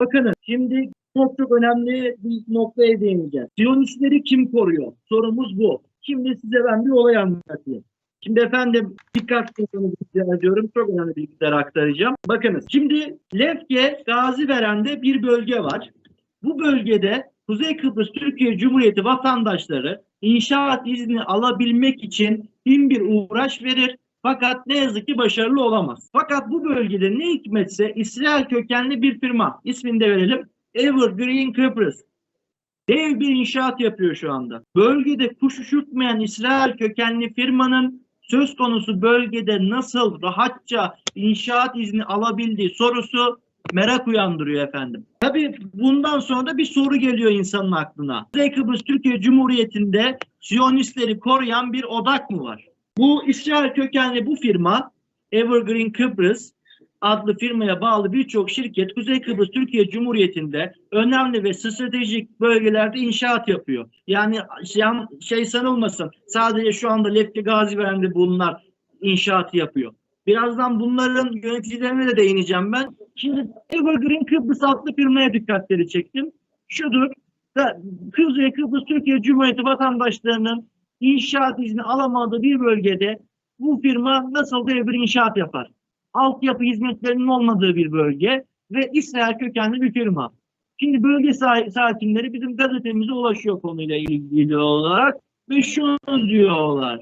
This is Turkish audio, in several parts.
Bakın şimdi çok çok önemli bir noktaya değineceğiz. Siyonistleri kim koruyor? Sorumuz bu. Şimdi size ben bir olay anlatayım. Şimdi efendim dikkat rica ediyorum. Çok önemli bilgiler aktaracağım. Bakınız şimdi Lefke Gaziveren'de bir bölge var. Bu bölgede Kuzey Kıbrıs Türkiye Cumhuriyeti vatandaşları inşaat izni alabilmek için bin bir uğraş verir. Fakat ne yazık ki başarılı olamaz. Fakat bu bölgede ne hikmetse İsrail kökenli bir firma ismini de verelim. Evergreen Kıbrıs. Dev bir inşaat yapıyor şu anda. Bölgede kuş uçurtmayan İsrail kökenli firmanın söz konusu bölgede nasıl rahatça inşaat izni alabildiği sorusu merak uyandırıyor efendim. Tabii bundan sonra da bir soru geliyor insanın aklına. Kuzey Kıbrıs Türkiye Cumhuriyeti'nde Siyonistleri koruyan bir odak mı var? Bu İsrail kökenli bu firma Evergreen Kıbrıs adlı firmaya bağlı birçok şirket Kuzey Kıbrıs Türkiye Cumhuriyeti'nde önemli ve stratejik bölgelerde inşaat yapıyor. Yani şey, şey sanılmasın sadece şu anda Lefke Gaziveren'de bunlar inşaatı yapıyor. Birazdan bunların yöneticilerine de değineceğim ben. Şimdi Evergreen Kıbrıs adlı firmaya dikkatleri çektim. Şudur, Kuzey Kıbrıs Türkiye Cumhuriyeti vatandaşlarının inşaat izni alamadığı bir bölgede bu firma nasıl dev bir inşaat yapar? Altyapı hizmetlerinin olmadığı bir bölge ve İsrail kökenli bir firma. Şimdi bölge sa- sakinleri bizim gazetemize ulaşıyor konuyla ilgili olarak ve şunu diyorlar.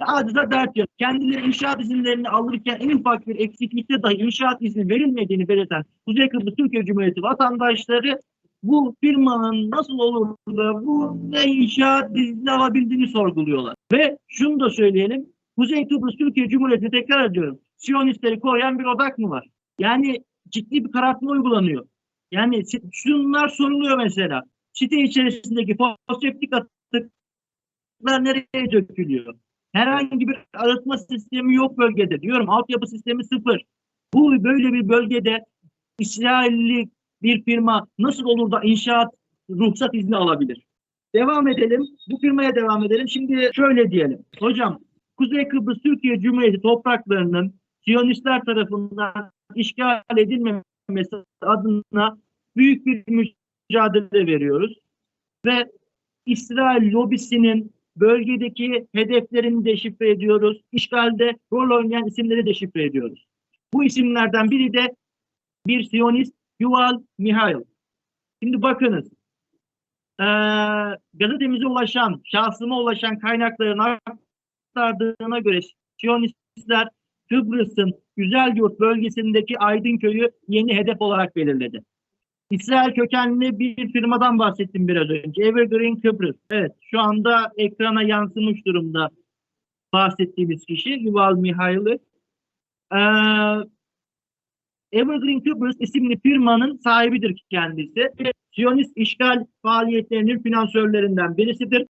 Adeta dert yok. Kendileri inşaat izinlerini alırken en ufak bir eksiklikte dahi inşaat izni verilmediğini belirten Kuzey Kıbrıs Türkiye Cumhuriyeti vatandaşları bu firmanın nasıl olur da bu ne inşaat izni alabildiğini sorguluyorlar. Ve şunu da söyleyelim. Kuzey Kıbrıs Türkiye Cumhuriyeti tekrar ediyorum. Siyonistleri koruyan bir odak mı var? Yani ciddi bir karartma uygulanıyor. Yani şunlar soruluyor mesela. Site içerisindeki foseptik atıklar nereye dökülüyor? Herhangi bir arıtma sistemi yok bölgede. Diyorum altyapı sistemi sıfır. Bu böyle bir bölgede İsrailli bir firma nasıl olur da inşaat ruhsat izni alabilir? Devam edelim. Bu firmaya devam edelim. Şimdi şöyle diyelim. Hocam Kuzey Kıbrıs Türkiye Cumhuriyeti topraklarının Siyonistler tarafından işgal edilmemesi adına büyük bir mücadele veriyoruz. Ve İsrail lobisinin bölgedeki hedeflerini deşifre ediyoruz. İşgalde rol oynayan isimleri deşifre ediyoruz. Bu isimlerden biri de bir Siyonist Yuval Mihail. Şimdi bakınız. Eee gazetemize ulaşan, şahsıma ulaşan kaynakların aktardığına göre Siyonistler Kıbrıs'ın Güzelyurt bölgesindeki Aydınköy'ü yeni hedef olarak belirledi. İsrail kökenli bir firmadan bahsettim biraz önce. Evergreen Kıbrıs. Evet şu anda ekrana yansımış durumda bahsettiğimiz kişi Yuval Mihail'i. Ee, Evergreen Kıbrıs isimli firmanın sahibidir kendisi. Siyonist işgal faaliyetlerinin finansörlerinden birisidir.